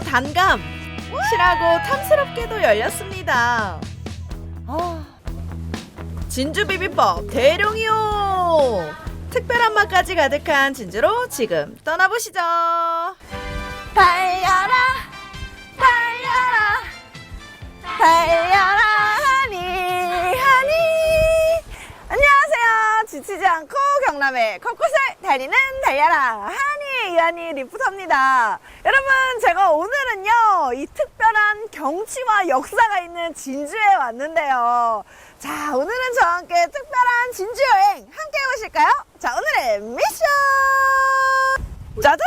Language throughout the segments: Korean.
단감 실하고 탐스럽게도 열렸습니다. 아, 진주 비빔밥 대룡이요. 특별한 맛까지 가득한 진주로 지금 떠나보시죠. 달려라, 달려라, 달려라, 하니, 하니. 안녕하세요. 지치지 않고 경남의 곳곳을 달리는 달려라, 하니, 이하니 리포터입니다. 여러분, 제가 오늘은요, 이 특별한 경치와 역사가 있는 진주에 왔는데요. 자, 오늘은 저와 함께 특별한 진주 여행 함께 해보실까요? 자, 오늘의 미션! 짜자잔!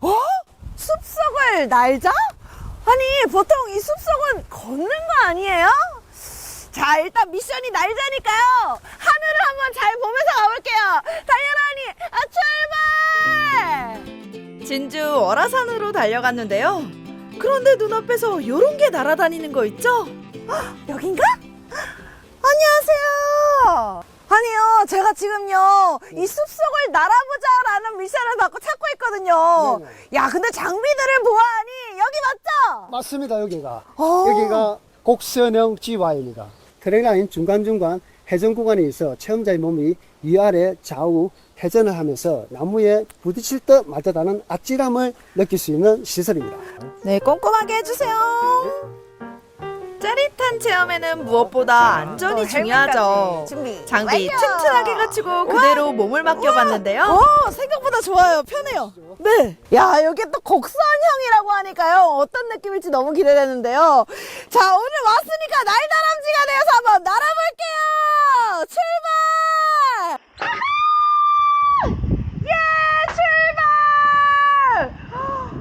어? 숲속을 날자? 아니, 보통 이 숲속은 걷는 거 아니에요? 자, 일단 미션이 날자니까요. 하늘을 한번 잘 보면서 가볼게요. 달려라 니, 아, 출발! 진주 월화산으로 달려갔는데요. 그런데 눈앞에서 요런 게 날아다니는 거 있죠? 여긴가? 안녕하세요. 아니요, 제가 지금요, 이 숲속을 날아보자라는 미션을 받고 찾고 있거든요. 네네. 야, 근데 장비들을 보아하니, 여기 맞죠? 맞습니다 여기가 어. 여기가 곡선형 GY입니다 트랙라인 중간중간 회전 구간에 있어 체험자의 몸이 위아래 좌우 회전을 하면서 나무에 부딪힐 듯 말듯하는 아찔함을 느낄 수 있는 시설입니다 네, 꼼꼼하게 해주세요. 짜릿한 체험에는 무엇보다 안전이 또 중요하죠. 준비 장비 완료! 튼튼하게 갖추고 그대로 몸을 맡겨봤는데요. 오, 생각보다 좋아요. 편해요. 네. 야, 여기 또 곡선형이라고 하니까요. 어떤 느낌일지 너무 기대되는데요. 자, 오늘 왔으니까 날다람쥐가 되어서 한번 날아볼게요. 출발! 예, 출발!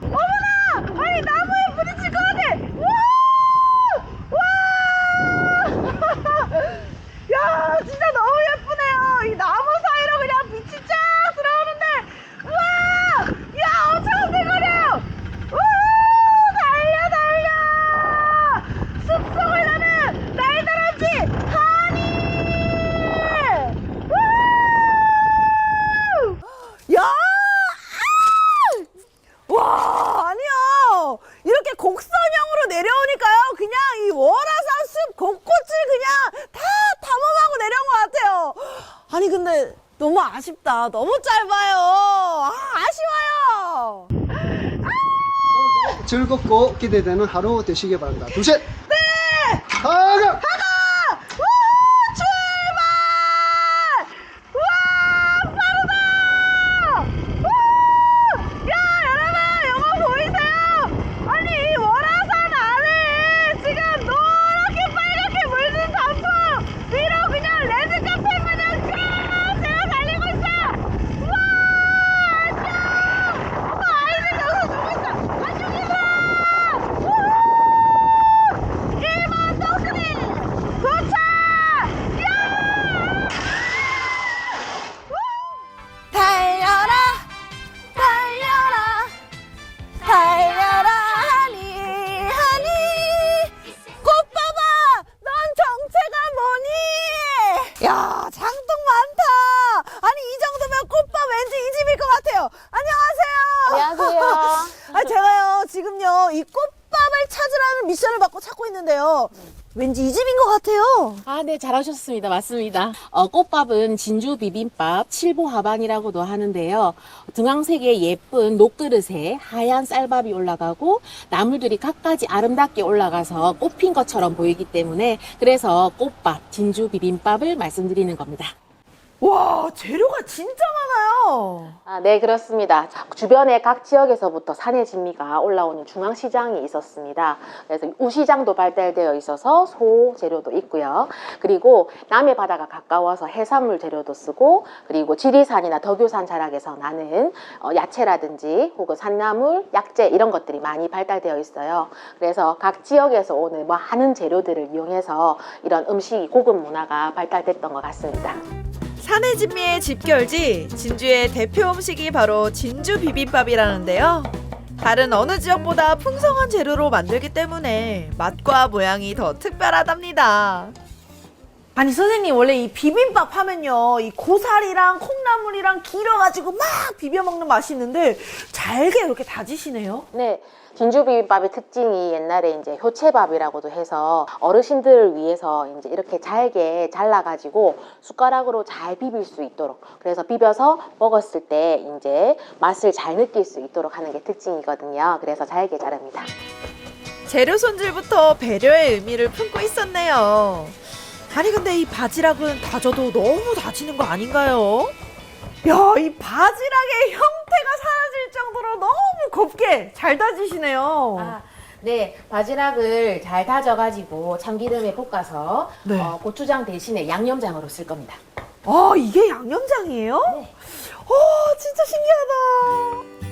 어머나! 아니, 나무에 부딪힐 것 같아! 와! 와! 야, 진짜 너무 예쁘네요. 이 나무 사이로 그냥 빛이 쫙 들어오는데, 우와! 야, 엄청 흔들거려요! 우! 달려, 달려! 숲속을 나는 날다람쥐, 하니! 우! 야! 아! 와, 아니요. 이렇게 곡선형으로 내려오니까요. 그냥 이 월화산 숲 곳곳을 그냥 다 탐험하고 내려온 것 같아요. 아니, 근데 너무 아쉽다. 너무 짧아요. 아, 아쉬워요. 즐겁고 기대되는 하루 되시기 바랍니다 둘 셋 네! 가가 출발! 같아요 안녕하세요 안녕하세요. 아 제가요 지금요 이 꽃밥을 찾으라는 미션을 받고 찾고 있는데요 왠지 이 집인 것 같아요 아, 네, 잘하셨습니다. 맞습니다. 어, 꽃밥은 진주 비빔밥 칠보 하반이라고도 하는데요. 등황색의 예쁜 녹그릇에 하얀 쌀밥이 올라가고 나물들이 각가지 아름답게 올라가서 꽃핀 것처럼 보이기 때문에 그래서 꽃밥, 진주 비빔밥을 말씀드리는 겁니다. 와 재료가 진짜 많아요 아, 네, 그렇습니다. 주변에 각 지역에서부터 산의 진미가 올라오는 중앙시장이 있었습니다. 그래서 우시장도 발달되어 있어서 소 재료도 있고요. 그리고 남해 바다가 가까워서 해산물 재료도 쓰고, 그리고 지리산이나 덕유산 자락에서 나는 어, 야채라든지 혹은 산나물, 약재 이런 것들이 많이 발달되어 있어요. 그래서 각 지역에서 오는 많은 재료들을 이용해서 이런 음식이 고급 문화가 발달됐던 것 같습니다. 산의 진미의 집결지 진주의 대표 음식이 바로 진주 비빔밥이라는데요. 다른 어느 지역보다 풍성한 재료로 만들기 때문에 맛과 모양이 더 특별하답니다. 아니 선생님 원래 이 비빔밥 하면요 이 고사리랑 콩나물이랑 길어가지고 막 비벼 먹는 맛이 있는데 잘게 이렇게 다지시네요. 네. 진주 비빔밥의 특징이 옛날에 이제 효채밥이라고도 해서 어르신들을 위해서 이제 이렇게 잘게 잘라가지고 숟가락으로 잘 비빌 수 있도록 그래서 비벼서 먹었을 때 이제 맛을 잘 느낄 수 있도록 하는 게 특징이거든요. 그래서 잘게 자릅니다. 재료 손질부터 배려의 의미를 품고 있었네요. 아니 근데 이 바지락은 다져도 너무 다지는 거 아닌가요? 야 이 바지락의 형태가 사라질 정도로 너무 곱게 잘 다지시네요. 아, 네, 바지락을 잘 다져가지고 참기름에 볶아서 네. 어, 고추장 대신에 양념장으로 쓸 겁니다. 아 이게 양념장이에요? 네. 오 진짜 신기하다.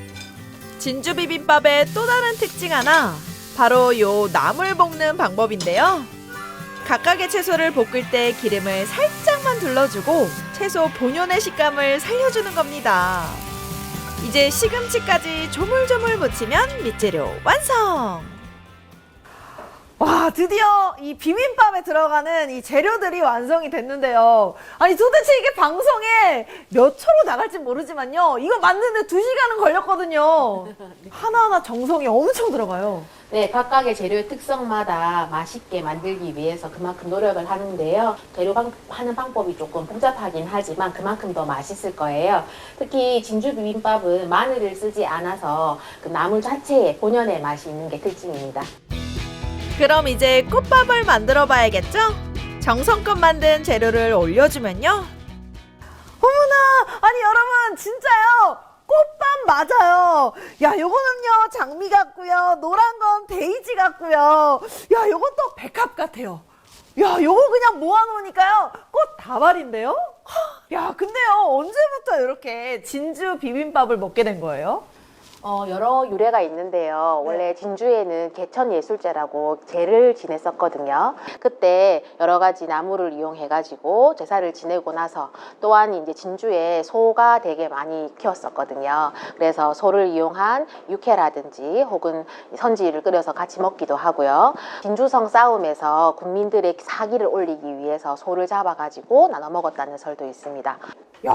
진주 비빔밥의 또 다른 특징 하나 바로 요 나물 볶는 방법인데요. 각각의 채소를 볶을 때 기름을 살짝만 둘러주고 채소 본연의 식감을 살려주는 겁니다. 이제 시금치까지 조물조물 묻히면 밑재료 완성! 와 드디어 이 비빔밥에 들어가는 이 재료들이 완성이 됐는데요. 아니 도대체 이게 방송에 몇 초로 나갈지 모르지만요. 이거 만드는데 두 시간은 걸렸거든요. 하나하나 정성이 엄청 들어가요. 네, 각각의 재료의 특성마다 맛있게 만들기 위해서 그만큼 노력을 하는데요. 재료 방, 하는 방법이 조금 복잡하긴 하지만 그만큼 더 맛있을 거예요. 특히 진주 비빔밥은 마늘을 쓰지 않아서 그 나물 자체에 본연의 맛이 있는 게 특징입니다. 그럼 이제 꽃밥을 만들어 봐야겠죠? 정성껏 만든 재료를 올려주면요. 어머나 아니 여러분 진짜요. 꽃밥 맞아요. 야 요거는요 장미 같고요. 노란 건 데이지 같고요. 야 요건 또 백합 같아요. 야 요거 그냥 모아놓으니까요 꽃 다발인데요. 하, 야 근데요 언제부터 이렇게 진주 비빔밥을 먹게 된 거예요? 어, 여러 유래가 있는데요. 원래 진주에는 개천 예술제라고 제를 지냈었거든요. 그때 여러 가지 나무를 이용해가지고 제사를 지내고 나서 또한 이제 진주에 소가 되게 많이 키웠었거든요. 그래서 소를 이용한 육회라든지 혹은 선지를 끓여서 같이 먹기도 하고요. 진주성 싸움에서 국민들의 사기를 올리기 위해서 소를 잡아가지고 나눠 먹었다는 설도 있습니다. 야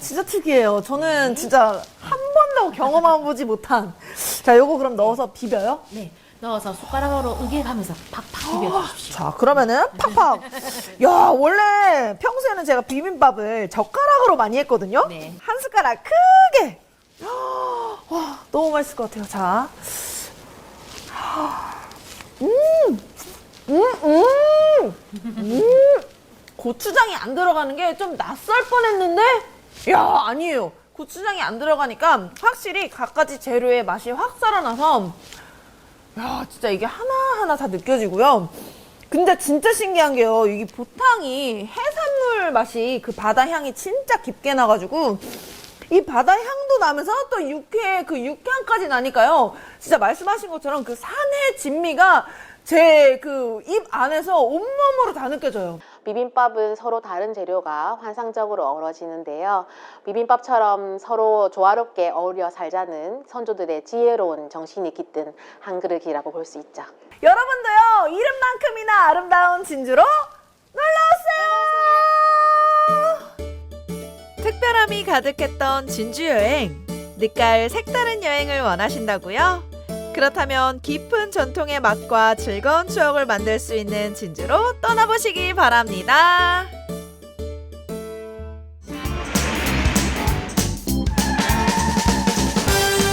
진짜 특이해요. 저는 진짜 한 번도 경험해보지 못한. 자 요거 그럼 넣어서 비벼요? 네. 넣어서 숟가락으로 으개가면서 팍팍 비벼주십시오. 자, 그러면은 팍팍. 야, 원래 평소에는 제가 비빔밥을 젓가락으로 많이 했거든요. 네. 한 숟가락 크게. 와, 너무 맛있을 것 같아요. 자. 음, 음, 음, 음. 고추장이 안 들어가는 게 좀 낯설 뻔했는데, 야, 아니에요. 고추장이 안 들어가니까 확실히 각가지 재료의 맛이 확 살아나서 야, 진짜 이게 하나하나 다 느껴지고요. 근데 진짜 신기한 게요. 이게 보탕이 해산물 맛이 그 바다 향이 진짜 깊게 나가지고 이 바다 향도 나면서 또 육회 그 육향까지 나니까요. 진짜 말씀하신 것처럼 그 산의 진미가 제 그 입 안에서 온몸으로 다 느껴져요. 비빔밥은 서로 다른 재료가 환상적으로 어우러지는데요. 비빔밥처럼 서로 조화롭게 어울려 살자는 선조들의 지혜로운 정신이 깃든 한 그릇이라고 볼 수 있죠. 여러분도요, 이름만큼이나 아름다운 진주로 놀러오세요! 특별함이 가득했던 진주 여행. 늦가을 색다른 여행을 원하신다고요? 그렇다면 깊은 전통의 맛과 즐거운 추억을 만들 수 있는 진주로 떠나보시기 바랍니다.